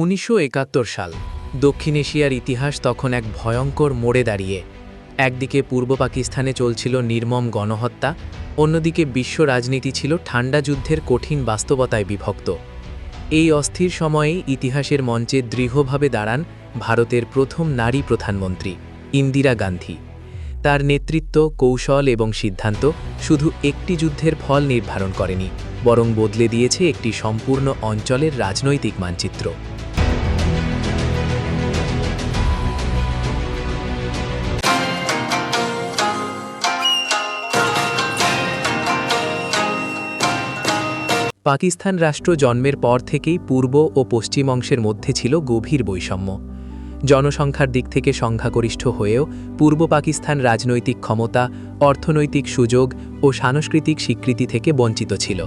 উনিশশো একাত্তর সাল, দক্ষিণ এশিয়ার ইতিহাস তখন এক ভয়ঙ্কর মোড়ে দাঁড়িয়ে। একদিকে পূর্ব পাকিস্তানে চলছিল নির্মম গণহত্যা, অন্যদিকে বিশ্ব রাজনীতি ছিল ঠান্ডা যুদ্ধের কঠিন বাস্তবতায় বিভক্ত। এই অস্থির সময়েই ইতিহাসের মঞ্চে দৃঢ়ভাবে দাঁড়ান ভারতের প্রথম নারী প্রধানমন্ত্রী, ইন্দিরা গান্ধী। তার নেতৃত্ব, কৌশল এবং সিদ্ধান্ত শুধু একটি যুদ্ধের ফল নির্ধারণ করেনি, বরং বদলে দিয়েছে একটি সম্পূর্ণ অঞ্চলের রাজনৈতিক মানচিত্র। পাকিস্তান রাষ্ট্র জন্মের পর থেকেই পূর্ব ও পশ্চিম অংশের মধ্যে ছিল গভীর বৈষম্য। জনসংখ্যার দিক থেকে সংখ্যাগরিষ্ঠ হয়েও পূর্ব পাকিস্তান রাজনৈতিক ক্ষমতা, অর্থনৈতিক সুযোগ ও সাংস্কৃতিক স্বীকৃতি থেকে বঞ্চিত ছিল।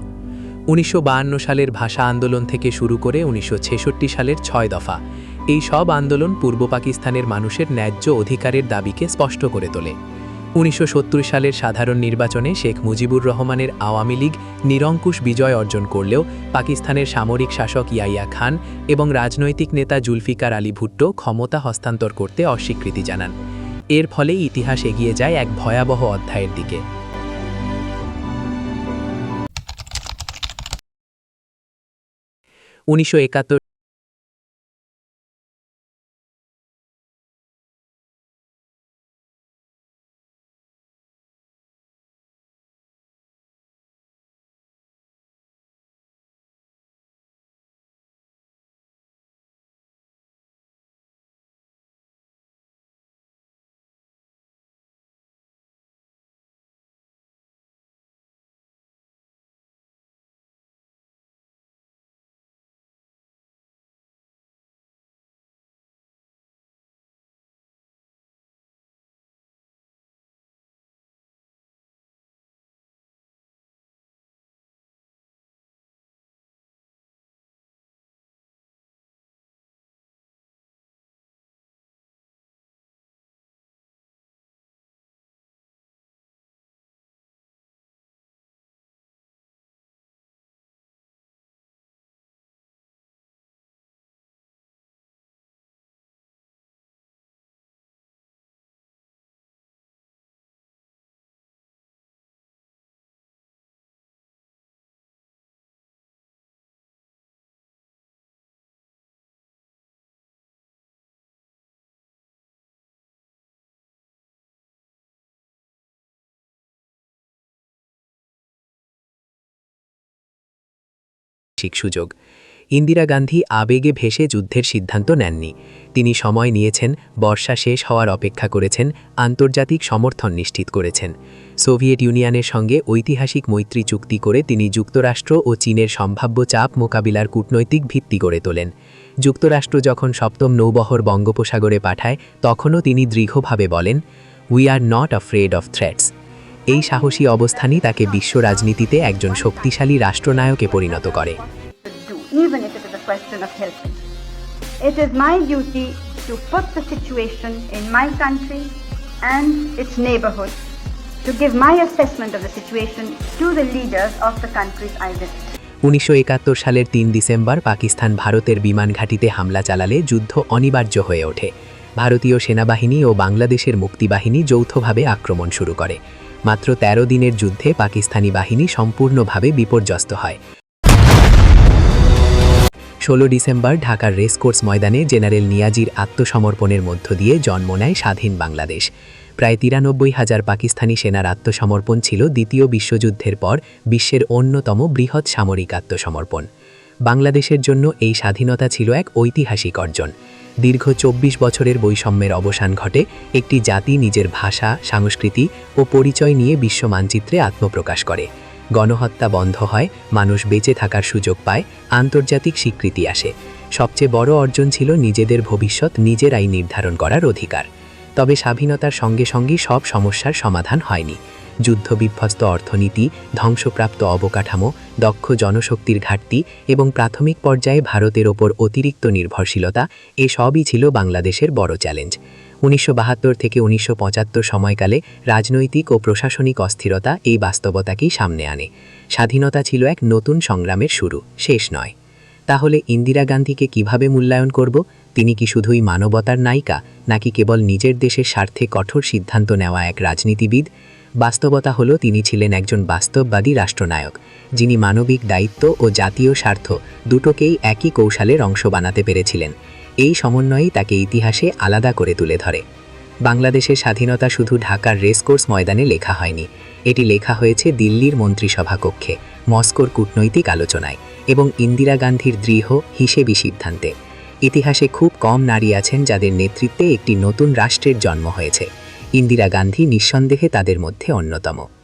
উনিশশো সালের ভাষা আন্দোলন থেকে শুরু করে উনিশশো ছেষট্টি সালের ছয় দফা। এই সব আন্দোলন পূর্ব পাকিস্তানের মানুষের ন্যায্য অধিকারের দাবিকে স্পষ্ট করে তোলে। উনিশশো সত্তর সালের সাধারণ নির্বাচনে শেখ মুজিবুর রহমানের আওয়ামী লীগ নিরঙ্কুশ বিজয় অর্জন করলেও পাকিস্তানের সামরিক শাসক ইয়াইয়া খান এবং রাজনৈতিক নেতা জুলফিকার আলী ভুট্টো ক্ষমতা হস্তান্তর করতে অস্বীকৃতি জানান। এর ফলে ইতিহাস এগিয়ে যায় এক ভয়াবহ অধ্যায়ের দিকে। উনিশশো একাত্তর ঠিক সুযোগ। ইন্দিরা গান্ধী আবেগে ভেসে যুদ্ধের সিদ্ধান্ত নেননি। তিনি সময় নিয়েছেন, বর্ষা শেষ হওয়ার অপেক্ষা করেছেন, আন্তর্জাতিক সমর্থন নিশ্চিত করেছেন। সোভিয়েত ইউনিয়নের সঙ্গে ঐতিহাসিক মৈত্রী চুক্তি করে তিনি যুক্তরাষ্ট্র ও চীনের সম্ভাব্য চাপ মোকাবিলার কূটনৈতিক ভিত্তি গড়ে তোলেন। যুক্তরাষ্ট্র যখন সপ্তম নৌবহর বঙ্গোপসাগরে পাঠায়, তখনও তিনি দৃঢ়ভাবে বলেন we are not afraid of threats এই সাহসী অবস্থানই তাকে বিশ্ব রাজনীতিতে একজন শক্তিশালী রাষ্ট্রনায়কে পরিণত করে। উনিশশো একাত্তর সালের তিন ডিসেম্বর পাকিস্তান ভারতের বিমান ঘাটিতে হামলা চালালে যুদ্ধ অনিবার্য হয়ে ওঠে। ভারতীয় সেনাবাহিনী ও বাংলাদেশের মুক্তিবাহিনী যৌথভাবে আক্রমণ শুরু করে। মাত্র ১৩ দিনের যুদ্ধে পাকিস্তানি বাহিনী সম্পূর্ণভাবে বিপর্যস্ত হয়। ষোলো ডিসেম্বর ঢাকার রেসকোর্স ময়দানে জেনারেল নিয়াজির আত্মসমর্পণের মধ্য দিয়ে জন্ম নেয় স্বাধীন বাংলাদেশ। প্রায় তিরানব্বই হাজার পাকিস্তানি সেনার আত্মসমর্পণ ছিল দ্বিতীয় বিশ্বযুদ্ধের পর বিশ্বের অন্যতম বৃহৎ সামরিক আত্মসমর্পণ। বাংলাদেশের জন্য এই স্বাধীনতা ছিল এক ঐতিহাসিক অর্জন। দীর্ঘ চব্বিশ বছরের বৈষম্যের অবসান ঘটে একটি জাতি নিজের ভাষা, সংস্কৃতি ও পরিচয় নিয়ে বিশ্ব মানচিত্রে আত্মপ্রকাশ করে। গণহত্যা বন্ধ হয়, মানুষ বেঁচে থাকার সুযোগ পায়, আন্তর্জাতিক স্বীকৃতি আসে। সবচেয়ে বড় অর্জন ছিল নিজেদের ভবিষ্যৎ নিজেরাই নির্ধারণ করার অধিকার। তবে স্বাধীনতার সঙ্গে সঙ্গে সব সমস্যার সমাধান হয়নি। যুদ্ধবিধ্বস্ত অর্থনীতি, ধ্বংসপ্রাপ্ত অবকাঠামো, দক্ষ জনশক্তির ঘাটতি এবং প্রাথমিক পর্যায়ে ভারতের ওপর অতিরিক্ত নির্ভরশীলতা এসবই ছিল বাংলাদেশের বড় চ্যালেঞ্জ। উনিশশো বাহাত্তর থেকে উনিশশো পঁচাত্তর সময়কালে রাজনৈতিক ও প্রশাসনিক অস্থিরতা এই বাস্তবতাকেই সামনে আনে। স্বাধীনতা ছিল এক নতুন সংগ্রামের শুরু, শেষ নয়। তাহলে ইন্দিরা গান্ধীকে কীভাবে মূল্যায়ন করব? তিনি কি শুধুই মানবতার নায়িকা, নাকি কেবল নিজের দেশের স্বার্থে কঠোর সিদ্ধান্ত নেওয়া এক রাজনীতিবিদ? বাস্তবতা হলো তিনি ছিলেন একজন বাস্তববাদী রাষ্ট্রনায়ক, যিনি মানবিক দায়িত্ব ও জাতীয় স্বার্থ দুটোকেই একই কৌশলের অংশ বানাতে পেরেছিলেন। এই সমন্বয়ই তাকে ইতিহাসে আলাদা করে তুলে ধরে। বাংলাদেশের স্বাধীনতা শুধু ঢাকার রেসকোর্স ময়দানে লেখা হয়নি। এটি লেখা হয়েছে দিল্লির মন্ত্রিসভা কক্ষে, মস্কোর কূটনৈতিক আলোচনায় এবং ইন্দিরা গান্ধীর দৃঢ় হিসেবি সিদ্ধান্তে। ইতিহাসে খুব কম নারী আছেন যাদের নেতৃত্বে একটি নতুন রাষ্ট্রের জন্ম হয়েছে। ইন্দিরা গান্ধী নিঃসন্দেহে তাদের মধ্যে অন্যতম।